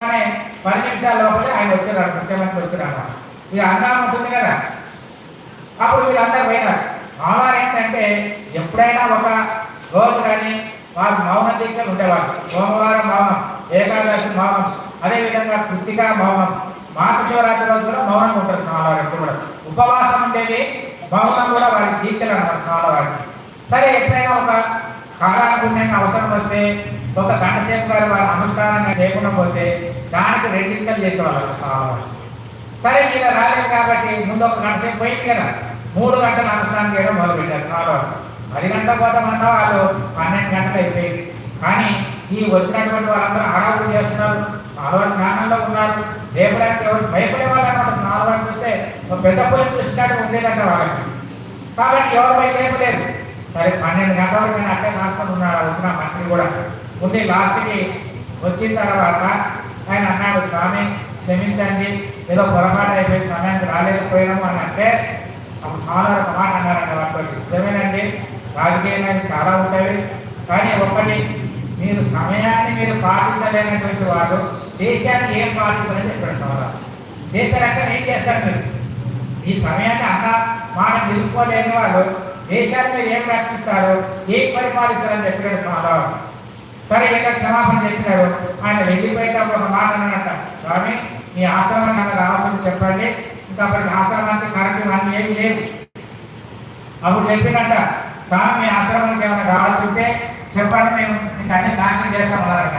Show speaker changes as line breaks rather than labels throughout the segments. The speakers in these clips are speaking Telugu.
కానీ పది నిమిషాల లోపలే ఆయన వచ్చారు ముఖ్యమంత్రి వచ్చారు ఇది అన్నం ఉంటుంది కదా. అప్పుడు వీళ్ళందరూ పోయినారు. స్వామివారు ఏంటంటే ఎప్పుడైనా ఒక రోజు కానీ వారు మౌన దీక్షలు ఉండేవారు. సోమవారం మౌనం ఏకాదశి మౌనం అదేవిధంగా కృతికా మౌనం మాస శివరాత్రి రోజు కూడా మౌనం ఉంటారు స్వామివారు కూడా. ఉపవాసం ఉండేది మౌనం కూడా వారి దీక్షలు అన్నమాట స్వామివారికి సరే ఎప్పుడైనా ఒక కాలానుగుణ్యంగా అవసరం వస్తే ఒక గంటసేపు గారు వారు అనుష్ఠానంగా చేయకుండా పోతే దానికి రెండింతలు చేసేవాళ్ళు స్వామివారు సరే ఈయన రాలేదు కాబట్టి ముందు ఒక గంటసేపు పోయింది కదా. మూడు గంటలు అనుష్ఠానం చేయడం మొదలు పెట్టారు స్వామివారు పది గంటల పోతామన్నా వాళ్ళు పన్నెండు గంటలు అయిపోయింది కానీ ఈ వచ్చినటువంటి వాళ్ళందరూ హడావుడు చేస్తున్నారు. స్వామివారి ధ్యానంలో ఉన్నారు. దేవుడానికి ఎవరు భయపడే వాళ్ళు అనమాట స్వామివారిని చూస్తే ఒక పెద్ద పులిని చూసినట్టు ఉండేదంట వాళ్ళకి. కాబట్టి ఎవరు పై లేపలేదు. సరే పన్నెండు గంటల వరకు నేను అట్టే రాసుకొని ఉన్నాడు వచ్చిన మంత్రి కూడా. ఉండి లాస్ట్కి వచ్చిన తర్వాత ఆయన అన్నాడు స్వామి క్షమించండి ఏదో పొరపాటు అయిపోయి సమయానికి రాలేకపోయినాము అని అంటే అప్పుడు స్వామి ఒక మాట అన్నారండి వాటితో నిజమేనండి రాజకీయాలు చాలా ఉంటాయి కానీ ఒకటి మీరు సమయాన్ని మీరు పాటించలేనటువంటి వాడు దేశాన్ని ఏం పాటిస్తారని చెప్పాడు స్వామి దేశ రక్షణ ఏం చేస్తారు మీరు? ఈ సమయాన్ని అన్న మాట నిలుపుకోలేని వాళ్ళు దేశాన్ని మీరు ఏం రక్షిస్తారు? ఏం పరిపాలిస్తారని చెప్పాడు స్వామి సరే ఏదో క్షమాపణ చెప్పినారు. ఆయన వెళ్ళిపోయేటప్పుడు ఒక మాట అన్నట స్వామి మీ ఆశ్రమం నాకు రావాలని చెప్పండి. ఇంకా అప్పటికి ఆశ్రమానికి కరెక్ట్ ఇవన్నీ ఏమి లేదు అప్పుడు చెప్పినట్ట స్వామి మీ ఆశ్రమానికి ఏమైనా కావాల్సి ఉంటే చెప్పండి మేము మీకు అన్ని సాక్ష్యం చేస్తాం అన్నారట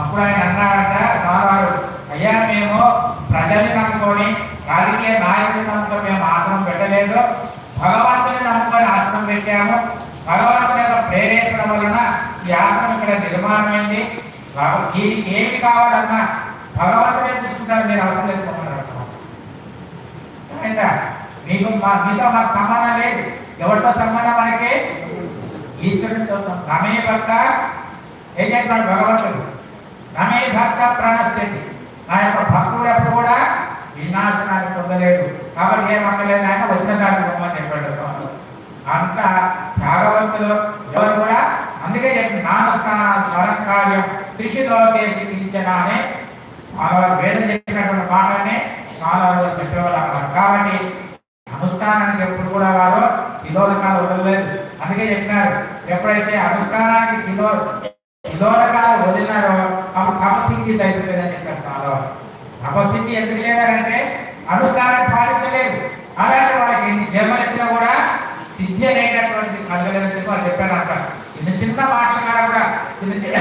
అప్పుడు ఆయన అన్నాడట సార్ అయ్యా మేము ప్రజల్ని నమ్ముకొని రాజకీయ నాయకులు నమ్ముకొని మేము ఆశ్రమం పెట్టలేదు. భగవంతుని నమ్ముకొని పెట్టాము భగవంతుని యొక్క ప్రేరేపణ వలన ఈ ఆశ్రమం ఇక్కడ నిర్మాణమైంది. దీనికి ఏమి కావాలన్నా భగవంతుడే చూసుకుంటారు. మీరు అవసరం లేకపోతున్నారు అర్థమైందా? మీకు మా మీతో మాకు సంబంధం లేదు. ఎవరితో సంబంధం మనకి? ఈశ్వరునితో సం- రమే భక్త ఏం చెప్పినాడు భగవంతుడు. రమే భక్త ప్రణశ్యతి. నా యొక్క భక్తుడు ఎప్పుడు కూడా వినాశనాన్ని పొందలేడు. కాబట్టి ఏమక్కలేదు ఆయన వచ్చిన దాన్ని బొమ్మని చెప్పాడు స్వామి. అంత భాగవంతులు ఎవరు కూడా? అందుకే చెప్పి నామస్నానం స్వరంకార్యం త్రిషిలోకే సిద్ధించడానే మానవారు వేదం చెప్పినటువంటి మాటనే మానవారు చెప్పేవాళ్ళు కాబట్టి అనుష్ఠానానికి ఎప్పుడు కూడా వారు తిలోదకాలు వదలలేదు. అందుకే చెప్పినారు ఎప్పుడైతే అనుష్ఠానానికి తిలో తిలోదకాలు వదిలినారో అప్పుడు తపసిద్ధి అయిపోలేదని చెప్పారు మానవారు తపసిద్ధి ఎందుకు లేదంటే అనుష్ఠానం పాటించ అలాంటి వాళ్ళకి ఎన్ని జన్మలెత్తినా కూడా సిద్ధి అనేటటువంటిది కలగలేదని చెప్పి వాళ్ళు చెప్పారంట చిన్న చిన్న మాటలు కాడ కూడా చిన్న చిన్న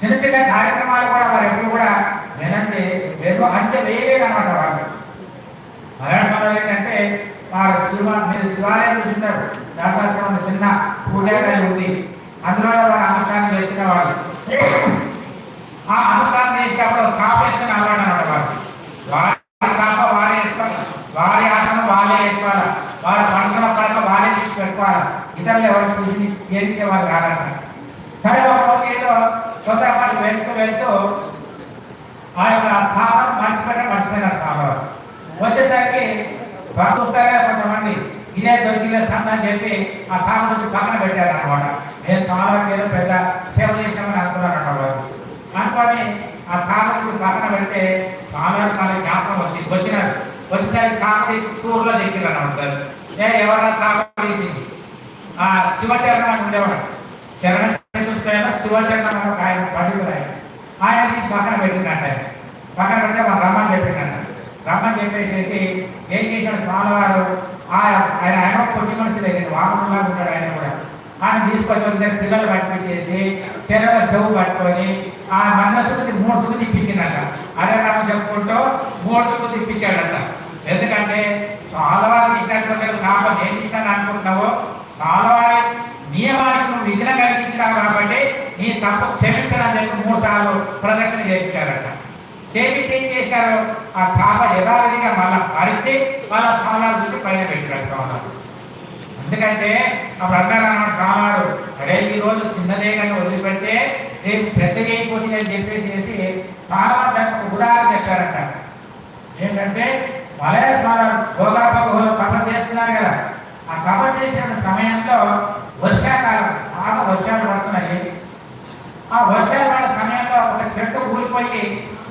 చిన్న చిన్న కార్యక్రమాలు కూడా వారు ఎప్పుడు కూడా వెనంతే ఎక్కువ అంచె వేయలేదు వాళ్ళు. మలయాళంలో ఏంటంటే వారు శివ మీరు శివాలయం చూసింటారు. వ్యాసాశ్రమం చిన్న పూజాగారి ఉంది. అందులో వారు అనుష్ఠానం చేసుకునే వాళ్ళు? ఆ అనుష్ఠానం చేసేటప్పుడు చాపేసుకుని అలవాటు అనమాట వారు వారి చాప వారే వేసుకోవాలి. వారి ఆసనం వాళ్ళే వేసుకోవాలి. వారి పండుగ పడక వాళ్ళే తీసి పెట్టుకోవాలి. ఇతరులు ఎవరు చూసి చేయించే వాళ్ళు సరే ఒక రోజు ఏదో తొందరపాటు వెళ్తూ వెళ్తూ ఆ యొక్క చాపను మర్చిపోయినా మర్చిపోయినారు స్వామివారు వచ్చేసరికి చూస్తారా కొంతమంది ఇదే దొరికిలే సన్న అని చెప్పి ఆ చాప పక్కన పెట్టారు అనమాట నేను స్వామివారికి ఏదో పెద్ద సేవ చేసినామని అనుకున్నాను అన్నమాట అనుకొని ఆ చాప పక్కన పెడితే స్వామివారి కాళ్ళ జ్ఞాపకం వచ్చి వచ్చినారు. వచ్చేసరికి చాప తీసి స్కూల్లో దిక్కిరు అనమాట ఏ ఎవరైనా చాప తీసింది ఆ శివచరణం ఉండేవాడు. చరణ చూస్తే శివచరణం ఒక ఆయన పండితుడు ఆయన. ఆయన తీసి పక్కన పెట్టిందంట పక్కన పెడితే మన రమ్మని చెప్పిందంట రమ్మని చెప్పేసేసి ఏం చేశాడు? స్వామివారు ఆ ఆయన ఆయన పొట్టి మనిషి దగ్గర వామనంగా ఉంటాడు ఆయన కూడా. ఆయన తీసుకొచ్చి ఒక పిల్లలు పట్టించేసి శరీర సెవు పట్టుకొని ఆ మంద చుట్టూ మూడు చుట్టూ తిప్పించిందట. అదే రామ చెప్పుకుంటూ మూడు చుట్టూ తిప్పించాడట. ఎందుకంటే స్వామివారికి ఇచ్చినటువంటి సాపం ఏం ఇచ్చినాను అనుకుంటున్నావో చాలా క్షమించడం చెప్పి మూడు సార్లు ప్రదక్షిణ చేయించారట. చేపించి ఏం చేశారు. ఆ చాప యథావిధిగా మళ్ళా పరిచి మళ్ళా స్వామివారి చుట్టూ పైన పెట్టారు స్వామివారు. ఎందుకంటే అప్పుడు అన్నారు అన్నమాట స్వామివారు అరే ఈ రోజు చిన్నదే కానీ వదిలిపెడితే రేపు పెద్దగా అయిపోతుంది అని చెప్పేసి స్వామివారు దానికి ఒక ఉదాహరణ చెప్పారంట ఏంటంటే మలయ స్వామివారు గోదాప గుహలో తప చేస్తున్నారు కదా. ఆ తప చేసిన సమయంలో వర్షాకాలం బాగా వర్షాలు పడుతున్నాయి. ఆ వర్షాలు దాంట్లో ఒక చెట్టు కూలిపోయి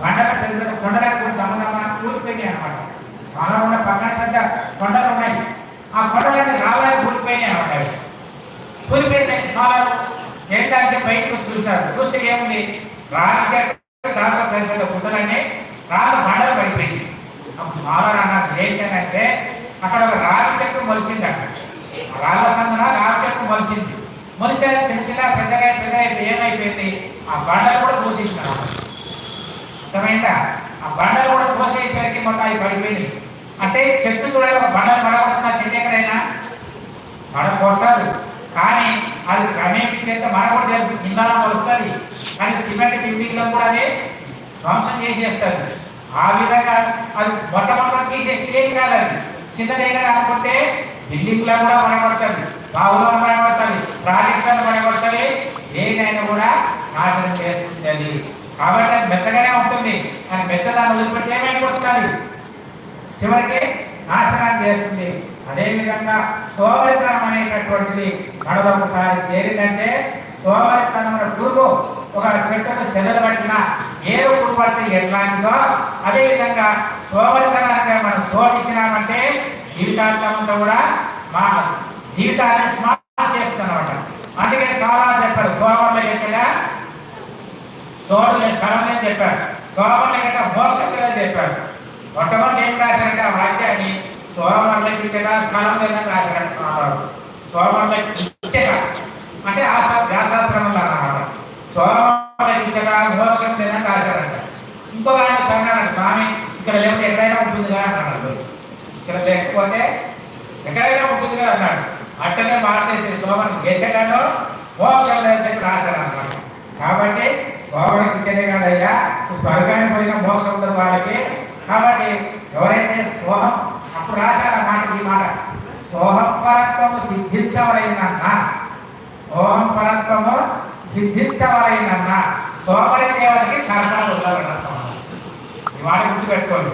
బండల పెద్ద కొండలకు కూలి దమ్మదమ్మ కూలిపోయినాయి అనమాట చాలా ఉన్న పక్కన పెద్ద కొండలు ఉన్నాయి. ఆ కొండలన్నీ రావాలి కూలిపోయినాయి అనమాట కూలిపోయిన చాలా ఏంటంటే బయటకు చూశారు. చూస్తే ఏముంది? రాగి చెట్టు దాంట్లో పెద్ద పెద్ద గుంతలన్నీ రాళ్ళు బండలు పడిపోయింది చాలా అన్నారు ఏంటంటే అక్కడ ఒక రాగి చెట్టు మొలిసింది అక్కడ. ఆ రాళ్ళ సందున రాగి చెట్టు మొలిసింది. మొలిసే చిన్న చిన్న పెద్దగా పెద్దగా ఏమైపోయింది? ఆ బండలు కూడా తోసేసినారు అర్థమైందా? ఆ బండలు కూడా తోసేసరికి మొత్తం అవి పడిపోయింది అంటే చెట్టు కూడా బండలు పడగొడుతున్న చెట్టు ఎక్కడైనా? పడగొట్టదు కానీ అది క్రమేపించేంత మనకు కూడా తెలుసు ఇంధనం వస్తుంది. కానీ సిమెంట్ బిల్డింగ్లో కూడా అది ధ్వంసం చేసేస్తారు. ఆ విధంగా అది మొట్టమొదటి తీసేసి ఏం కాదు అది. చిన్నదైనా అనుకుంటే బిల్డింగ్లో కూడా కూడా పడగొడుతుంది బావులో పడగొడుతుంది ప్రాజెక్టులను పడగొడుతుంది ఏదైనా కూడా నాశనం చేస్తుంది కాబట్టి అది మెత్తగానే ఉంటుంది. కానీ మెత్తదాన్ని వదిలిపెట్టి ఏమైపోతుంది చివరికి నాశనాన్ని చేస్తుంది. అదేవిధంగా సోమరితనం అనేటటువంటిది మనలో ఒకసారి చేరిందంటే సోమరితనం అనే పురుగు ఒక చెట్టుకు సెదలు పట్టిన ఏరు పురుగు పడితే ఎట్లాంటిదో అదేవిధంగా సోమరితనానికి మనం చోటిచ్చినామంటే జీవితాంతమంతా కూడా మా జీవితాన్ని స్మార్ట్ చేస్తున్నమాట అందుకే చాలా చెప్పారు. సోమర్ల ఎక్కడ చోటు స్థలం అని చెప్పారు. సోమర్ల ఎక్కడ మోక్షం లేదని చెప్పారు. మొట్టమొదటి ఏం రాశారంటే ఆ వాక్యాన్ని సోమర్లకి ఇచ్చట స్థలం లేదని రాశారంట స్వామివారు. సోమర్లకి ఇచ్చట అంటే ఆ వ్యాసాశ్రమంలో అన్నమాట. సోమర్లకి ఇచ్చట మోక్షం లేదని రాశారంట. ఇంకొక ఆయన చన్నాడు స్వామి ఇక్కడ లేకపోతే ఎక్కడైనా ఉంటుందిగా అన్నాడు. ఇక్కడ లేకపోతే ఎక్కడైనా ఉంటుందిగా అన్నాడు. అట్టనే మార్చేసి శోభను గెచ్చగానో మోక్షం లేదని రాశారు అన్నమాట. కాబట్టి సోమనికి ఇచ్చేదే కాదయ్యా స్వర్గానికి పోయిన మోక్షం వాళ్ళకి కాబట్టి ఎవరైతే సోహం అప్పుడు రాశారు మాట ఈ మాట. సోహం పరత్వము సిద్ధించవలైందన్న సోహం పరత్వము సిద్ధించవలైందన్న సోమరి దేవతకి కరసాలు ఉండాలన్న ఈ మాట గుర్తుపెట్టుకోండి.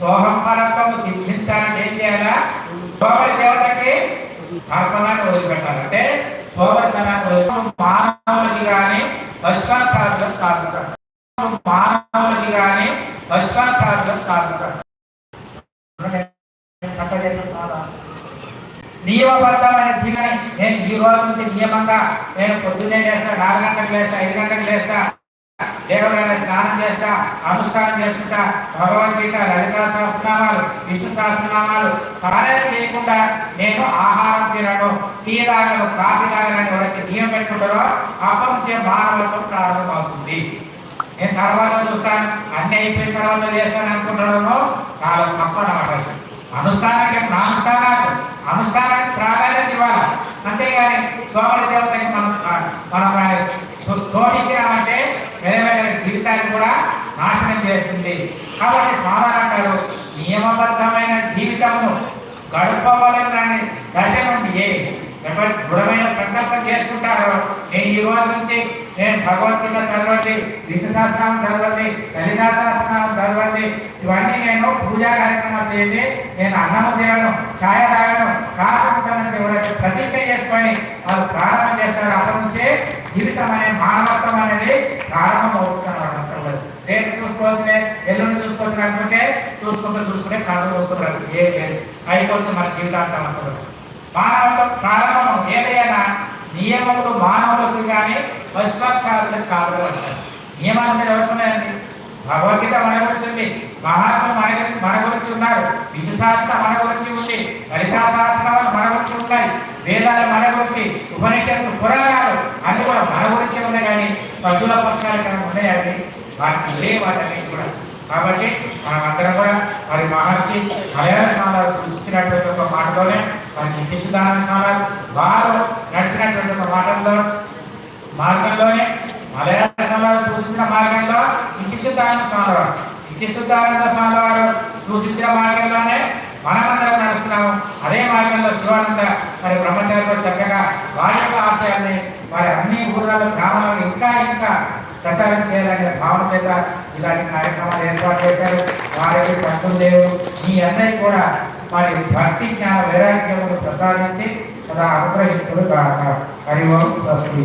సోహం పరత్వము సిద్ధించాలంటే ఏం చేయాలా? సోమరి దేవతకి కర్మలాన్ని వదిలిపెట్టాలంటే సోమరితనాన్ని వదిలి మానవులకి కానీ పశుపాచారులకు కాదు మానవులకి కానీ పశుపాచారులకు కాదు నియమబద్ధమైన జీవనం నేను ఈ రోజు నుంచి నియమంగా నేను పొద్దున్నే లేస్తా నాలుగు గంటలకు లేస్తా ఐదు గంటలకు లేస్తా దేవాలయాల స్నానం చేస్తా అనుష్ఠానం చేసుకుంటా భగవద్గీత లలితా సహస్రనామాలు విష్ణు సహస్రనామాలు పారాయణ చేయకుండా నేను ఆహారం తినను టీ తాగను కాఫీ తాగనని ఎవరైతే నియమం పెట్టుకుంటారో అప్పటి మానవత్వం ప్రారంభమవుతుంది. నేను తర్వాత చూస్తాను అన్ని అయిపోయిన తర్వాత చేస్తాను అనుకుంటాడో చాలా తప్ప అన్నమాట అనుష్ఠానానికి నానుష్ఠానాలు అనుష్ఠానానికి ప్రాధాన్యత ఇవ్వాలి? అంతేగాని సోమరి దేవతకి మనం మనం సోడికి వేరే వేరే జీవితాన్ని కూడా నాశనం చేస్తుంది. కాబట్టి స్వామి అంటారు నియమబద్ధమైన జీవితమును గడపవలనని దశ నుండి ఏ దృఢమైన సంకల్పం చేసుకుంటారో నేను ఈ రోజు నుంచి నేను భగవద్గీత చదవండి విష్ణు సహస్రనామం చదవండి లలితా సహస్రనామం చదవండి ఇవన్నీ నేను పూజా కార్యక్రమాలు చేయండి నేను అన్నము తినను ఛాయ తాగను కాకుంటానని చేయడానికి ప్రతిజ్ఞ చేసుకొని వాళ్ళు ప్రారంభం చేస్తారు. అప్పటి నుంచే జీవితం అనే మానవత్వం అనేది ప్రారంభం అవుతున్నారు రేపు చూసుకోవాల్సిన ఎల్లుండి చూసుకోవచ్చు అనుకుంటే చూసుకుంటూ చూసుకుంటే కళ్ళు చూసుకుంటారు ఏ లేదు. అయిపోతుంది మన జీవితాంతం అంటారు మానవులు ప్రారంభం ఏదైనా నియమములు మానవులకు కానీ పశుపక్షాదులకు కాదు అంటారు. నియమాల మీద ఎవరుకున్నాయండి భగవద్గీత మన గురించి ఉంది. మహాత్ములు మన గురించి మన గురించి ఉన్నారు. విష్ణు శాస్త్రం మన గురించి ఉంది. లలితా శాస్త్రాలు మన గురించి ఉన్నాయి. వేదాలు మన గురించి ఉపనిషత్తులు పురాణాలు అన్ని కూడా మన గురించి ఉన్నాయి కానీ పశువుల పక్షాలు కానీ ఉన్నాయండి లే వాటన్ని కూడా. కాబట్టి మనం అందరం కూడా మరి మహర్షి మలయాళ స్నానాలు సృష్టించినటువంటి ఒక మాటలోనే మరి నిత్యశుద్ధాన స్నానాలు వారు నడిచినటువంటి ఒక మాటల్లో మార్గంలోనే మలయాళ స్నానాలు సూచించిన మార్గంలో నిత్యశుద్ధాన స్నానాలు నిత్యశుద్ధానంద స్వామి సూచించిన మార్గంలోనే మనమందరం నడుస్తున్నాము. అదే మార్గంలో శివానంద మరి బ్రహ్మచారిలో చక్కగా వారి యొక్క ఆశయాన్ని మరి అన్ని ఊర్లలో గ్రామాలలో ఇంకా ఇంకా ప్రచారం చేయాలనే భావన చేత ఇలాంటి కార్యక్రమాలు ఏర్పాటు చేశారు. వారికి సంతుదేవుడు మీ అందరికీ కూడా మరి భక్తి జ్ఞాన వైరాగ్యమును ప్రసాదించి సదా అనుగ్రహిస్తుడు కాక హరి ఓం స్వస్తి.